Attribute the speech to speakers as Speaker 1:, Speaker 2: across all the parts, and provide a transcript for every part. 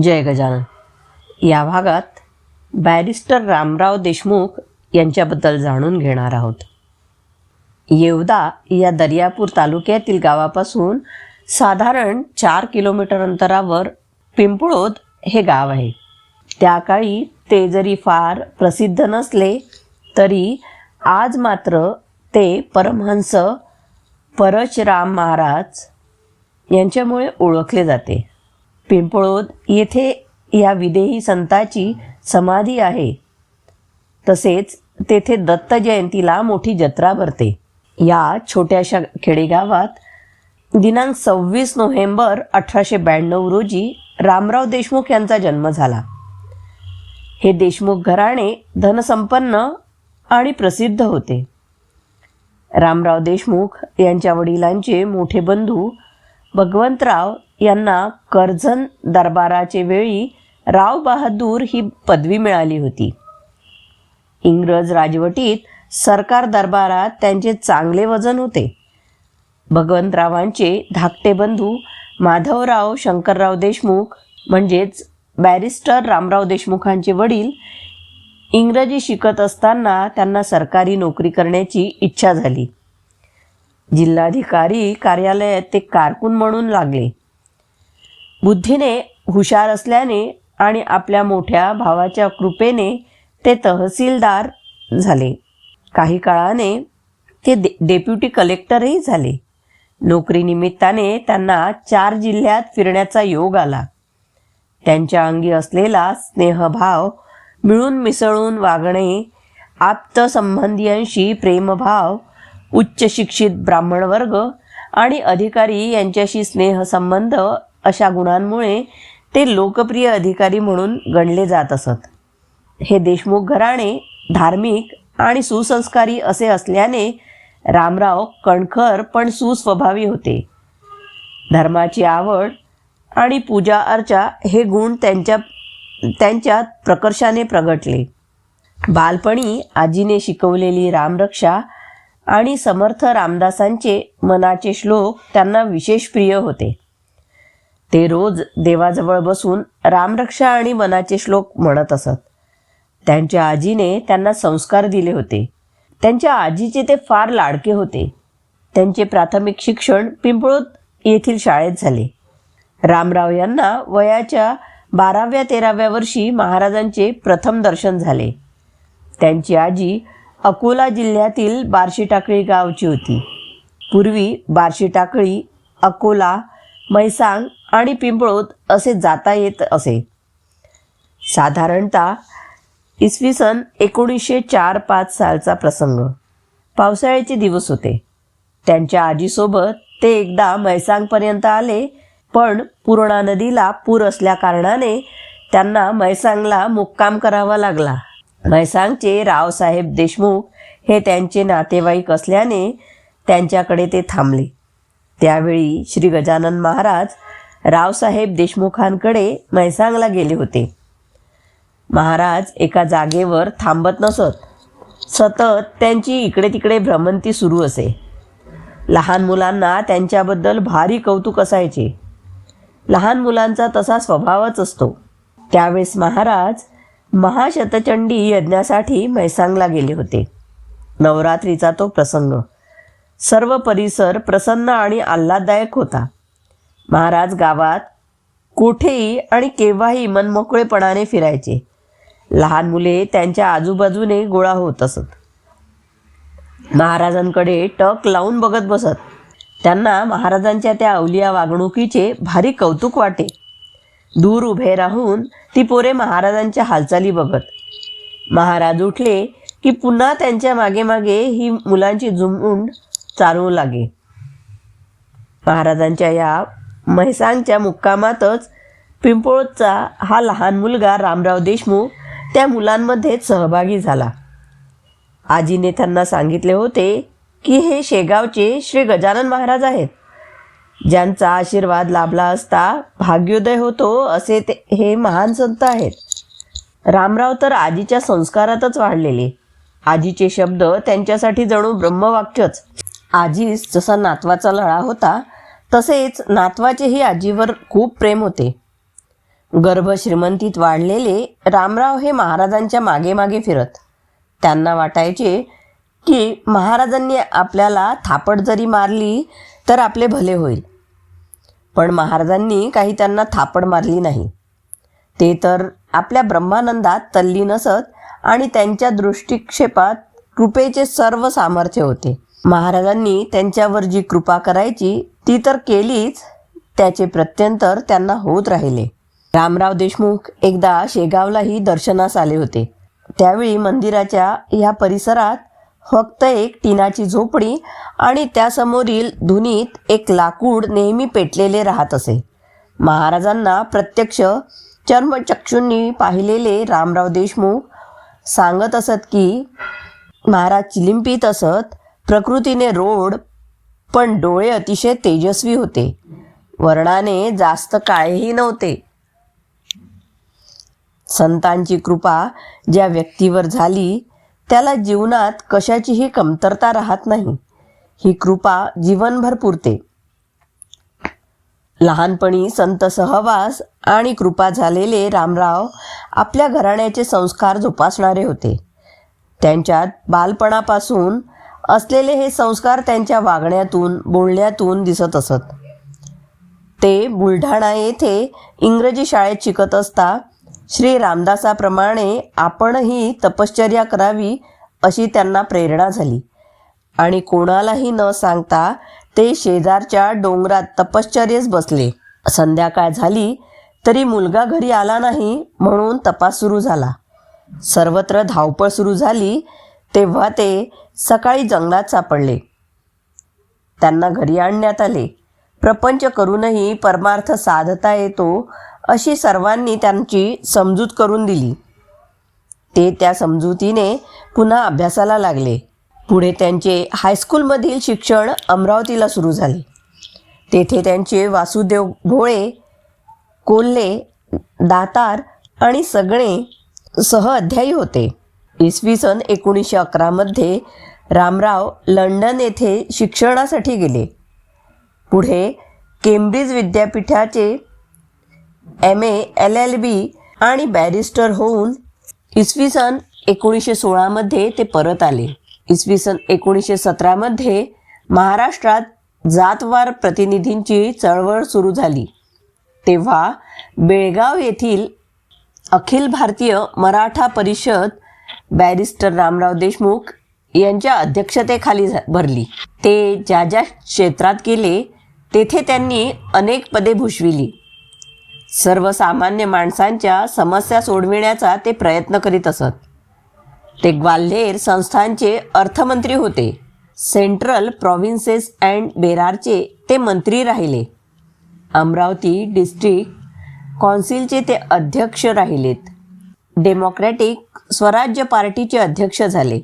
Speaker 1: जय गजानन. या भागात बॅरिस्टर रामराव देशमुख यांच्याबद्दल जाणून घेणार आहोत. येवदा या दर्यापूर तालुक्यातील गावापासून साधारण चार किलोमीटर अंतरावर पिंपळोद हे गाव आहे. त्या काळी ते जरी फार प्रसिद्ध नसले तरी आज मात्र ते परमहंस परशराम महाराज यांच्यामुळे ओळखले जाते. पिंपळोद येथे या विदेही संताची समाधी आहे. तसेच तेथे दत्त जयंतीला मोठी जत्रा भरते. या छोट्याशा खेडेगावात दिनांक सव्वीस नोव्हेंबर अठराशे ब्याण्णव रोजी रामराव देशमुख यांचा जन्म झाला. हे देशमुख घराणे धनसंपन्न आणि प्रसिद्ध होते. रामराव देशमुख यांच्या वडिलांचे मोठे बंधू भगवंतराव यांना कर्जन दरबाराचे वेळी राव बहादूर ही पदवी मिळाली होती. इंग्रज राजवटीत सरकार दरबारात त्यांचे चांगले वजन होते. भगवंतरावांचे धाकटे बंधू माधवराव शंकरराव देशमुख म्हणजेच बॅरिस्टर रामराव देशमुखांचे वडील इंग्रजी शिकत असताना त्यांना सरकारी नोकरी करण्याची इच्छा झाली. जिल्हाधिकारी कार्यालयात ते कारकून म्हणून लागले. बुद्धीने हुशार असल्याने आणि आपल्या मोठ्या भावाच्या कृपेने ते तहसीलदार झाले. काही काळाने ते दे डेप्युटी कलेक्टरही झाले. नोकरीनिमित्ताने त्यांना चार जिल्ह्यात फिरण्याचा योग आला. त्यांच्या अंगी असलेला स्नेहभाव मिळून मिसळून वागणे आप्त संबंधियांशी प्रेमभाव उच्च शिक्षित ब्राह्मण वर्ग आणि अधिकारी यांच्याशी स्नेहसंबंध अशा गुणांमुळे ते लोकप्रिय अधिकारी म्हणून गणले जात असत. हे देशमुख घराणे धार्मिक आणि सुसंस्कारी असे असल्याने रामराव कणखर पण सुस्वभावी होते. धर्माची आवड आणि पूजा अर्चा हे गुण त्यांच्या त्यांच्यात प्रकर्षाने प्रगटले. बालपणी आजीने शिकवलेली रामरक्षा आणि समर्थ रामदासांचे मनाचे श्लोक त्यांना विशेष प्रिय होते. ते रोज देवाजवळ बसून रामरक्षा आणि मनाचे श्लोक म्हणत असत. त्यांच्या आजीने त्यांना संस्कार दिले होते. त्यांच्या आजीचे ते फार लाडके होते. त्यांचे प्राथमिक शिक्षण पिंपळूत येथील शाळेत झाले. रामराव यांना वयाच्या बाराव्या तेराव्या वर्षी महाराजांचे प्रथम दर्शन झाले. त्यांची आजी अकोला जिल्ह्यातील बार्शी टाकळी गावची होती. पूर्वी बार्शी टाकळी अकोला म्हैसांग आणि पिंपळोत असे जाता येत असे. साधारणतः इसवी सन एकोणीसशे चार पाच सालचा प्रसंग. पावसाळ्याचे दिवस होते. त्यांच्या आजीसोबत ते एकदा म्हैसांगपर्यंत आले पण पूर्णा नदीला पूर असल्याकारणाने त्यांना म्हैसांगला मुक्काम करावा लागला. म्हैसांगचे रावसाहेब देशमुख हे त्यांचे नातेवाईक असल्याने त्यांच्याकडे ते थांबले. त्यावेळी श्री गजानन महाराज रावसाहेब देशमुखांकडे म्हैसांगला गेले होते. महाराज एका जागेवर थांबत नसत. सतत त्यांची इकडे तिकडे भ्रमंती सुरू असे. लहान मुलांना त्यांच्याबद्दल भारी कौतुक असायचे. लहान मुलांचा तसा स्वभावच असतो. त्यावेळेस महाराज महाशतचंडी यज्ञासाठी म्हैसांगला गेले होते. नवरात्रीचा तो प्रसंग. सर्व परिसर प्रसन्न आणि आल्हाददायक होता. महाराज गावात कुठेही आणि केव्हाही मनमोकळेपणाने फिरायचे. लहान मुले त्यांच्या आजूबाजूने गोळा होत असत. महाराजांकडे टक लावून बघत बसत. त्यांना महाराजांच्या त्या अवलिया वागणुकीचे भारी कौतुक वाटे. दूर उभे राहून ती पोरे महाराजांच्या हालचाली बघत. महाराज उठले की पुन्हा त्यांच्या मागे मागे ही मुलांची झुंड चालवू लागे. महाराजांच्या या म्हैसांगच्या मुक्कामातच पिंपोळचा हा लहान मुलगा रामराव देशमुख त्या मुलांमध्येच सहभागी झाला. आजीने त्यांना सांगितले होते की हे शेगावचे श्री गजानन महाराज आहेत. ज्यांचा आशीर्वाद लाभला असता भाग्योदय होतो असे ते हे महान संत आहेत. रामराव तर आजीच्या संस्कारातच वाढलेले. आजीचे शब्द त्यांच्यासाठी जणू ब्रह्मवाक्यच. आजीस जसा नातवाचा लळा होता तसेच नातवाचेही आजीवर खूप प्रेम होते. गर्भ श्रीमंतीत वाढलेले रामराव हे महाराजांच्या मागे मागे फिरत. त्यांना वाटायचे की महाराजांनी आपल्याला थापड जरी मारली तर आपले भले होईल. पण महाराजांनी काही त्यांना थापड मारली नाही. ते तर आपल्या ब्रह्मानंदात तल्लीन असत आणि त्यांच्या दृष्टिक्षेपात कृपेचे सर्व सामर्थ्य होते. महाराजांनी त्यांच्यावर जी कृपा करायची ती तर केलीच त्याचे प्रत्यंतर त्यांना होत राहिले. रामराव देशमुख एकदा शेगावलाही दर्शनास आले होते. त्यावेळी मंदिराच्या या परिसरात फक्त एक टिनाची झोपडी आणि त्यासमोरील धुनीत एक लाकूड नेहमी पेटलेले राहत असे. महाराजांना प्रत्यक्ष चर्मचक्षूंनी पाहिलेले रामराव देशमुख सांगत असत की महाराज चिलिंपित असत प्रकृतीने रोड पण डोळे अतिशय तेजस्वी होते. वर्णाने जास्त काळेही नव्हते. संतांची कृपा ज्या व्यक्तीवर झाली त्याला जीवनात कशाचीही कमतरता राहत नाही. ही कृपा जीवनभर पुरते. लहानपणी संत सहवास आणि कृपा झालेले रामराव आपल्या घराण्याचे संस्कार जोपासणारे होते. त्यांच्यात बालपणापासून असलेले हे संस्कार त्यांच्या वागण्यातून बोलण्यातून दिसत असत. ते बुलढाणा येथे इंग्रजी शाळेत शिकत असता श्री रामदासाप्रमाणे आपणही तपश्चर्या करावी अशी त्यांना प्रेरणा झाली. आणि कोणालाही न सांगता ते शेजारच्या डोंगरात तपश्चर्येस बसले. संध्याकाळ झाली तरी मुलगा घरी आला नाही म्हणून तपास सुरू झाला. सर्वत्र धावपळ सुरू झाली तेव्हा ते सकाळी जंगलात सापडले. त्यांना घरी आणण्यात आले. प्रपंच करूनही परमार्थ साधता येतो अशी सर्वांनी त्यांची समजूत करून दिली. ते त्या समजुतीने पुन्हा अभ्यासाला लागले. पुढे त्यांचे हायस्कूलमधील शिक्षण अमरावतीला सुरू झाले. तेथे त्यांचे वासुदेव भोळे कोल्हे दातार आणि सगळे सहअध्यायी होते. इसवी सन एकोणीसशे अकरामध्ये रामराव लंडन येथे शिक्षणासाठी गेले. पुढे केम्ब्रिज विद्यापीठाचे M A L L B आणि बॅरिस्टर होऊन इसवी सन एकोणीसशे सोळामध्ये ते परत आले. इसवी सन एकोणीसशे सतरामध्ये महाराष्ट्रात जातवार प्रतिनिधींची चळवळ सुरू झाली. तेव्हा बेळगाव येथील अखिल भारतीय मराठा परिषद बॅरिस्टर रामराव देशमुख यांच्या अध्यक्षतेखाली भरली. ते ज्या ज्या क्षेत्रात गेले तेथे त्यांनी अनेक पदे भूषविली. सर्वसामान्य माणसांच्या समस्या सोडविण्याचा ते प्रयत्न करीत असत. ते ग्वाल्हेर संस्थांचे अर्थमंत्री होते. सेंट्रल प्रॉव्हिन्सेस अँड बेरारचे ते मंत्री राहिले. अमरावती डिस्ट्रिक्ट कौन्सिलचे ते अध्यक्ष राहिलेत. डेमोक्रॅटिक स्वराज्य पार्टीचे अध्यक्ष झाले.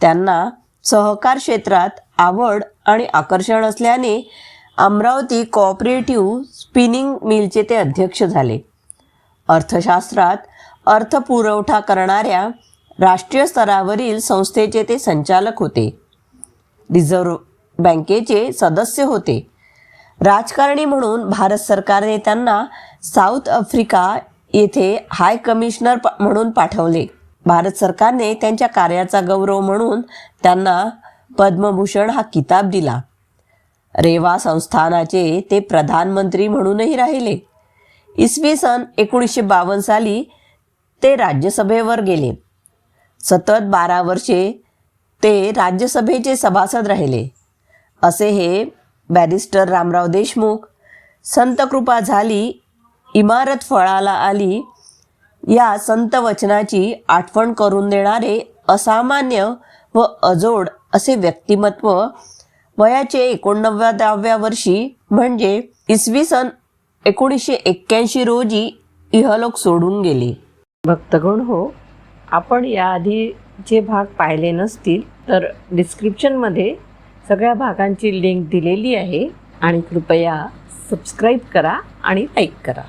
Speaker 1: त्यांना सहकार क्षेत्रात आवड आणि आकर्षण असल्याने अमरावती कोऑपरेटिव्ह स्पिनिंग मिलचे ते अध्यक्ष झाले. अर्थशास्त्रात अर्थपुरवठा करणाऱ्या राष्ट्रीय स्तरावरील संस्थेचे ते संचालक होते. रिझर्व्ह बँकेचे सदस्य होते. राजकारणी म्हणून भारत सरकारने त्यांना साऊथ आफ्रिका येथे हाय कमिशनर प- म्हणून पाठवले. भारत सरकारने त्यांच्या कार्याचा गौरव म्हणून त्यांना पद्मभूषण हा किताब दिला. रेवा संस्थानाचे ते प्रधानमंत्री म्हणूनही राहिले. इसवी सन एकोणीसशे बावन्न साली ते राज्यसभेवर गेले. सतत बारा वर्षे ते राज्यसभेचे सभासद राहिले. असे हे बॅरिस्टर रामराव देशमुख संतकृपा झाली इमारत फळाला आली या संत वचनाची आठवण करून देणारे असामान्य व अजोड असे व्यक्तिमत्व वयाचे एकोणनव्वदाव्या वर्षी म्हणजे इसवी सन एकोणीसशे एक्क्याऐंशी रोजी इहलोक सोडून गेले. भक्तगण हो आपण याआधी जे भाग पाहिले नसतील तर डिस्क्रिप्शनमध्ये सगळ्या भागांची लिंक दिलेली आहे आणि कृपया सबस्क्राईब करा आणि लाईक करा.